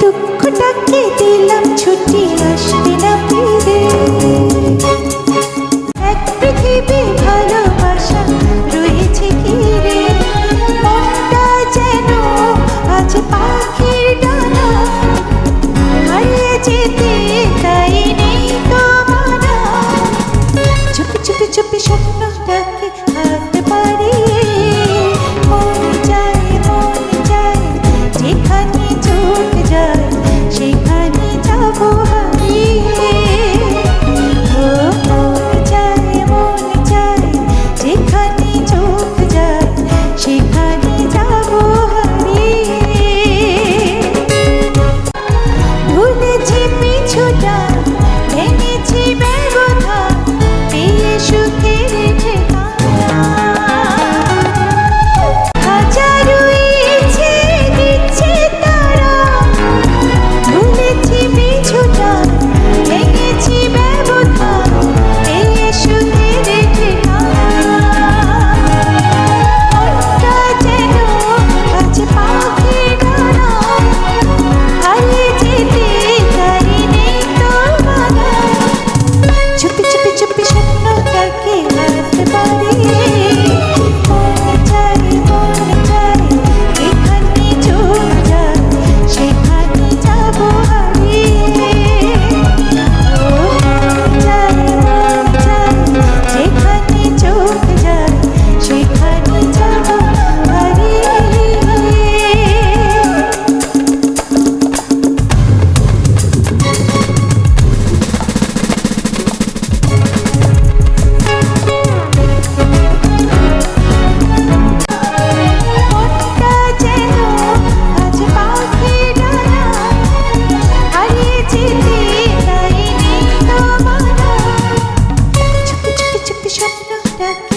দুঃখটাকে দিলাম, ছুটি আসবে এক পৃথিবী ভালোবাসা রয়েছে ঘিরে মনটা যেন আজ যেতে তাই চুপি স্বপ্ন ডাকে ডাক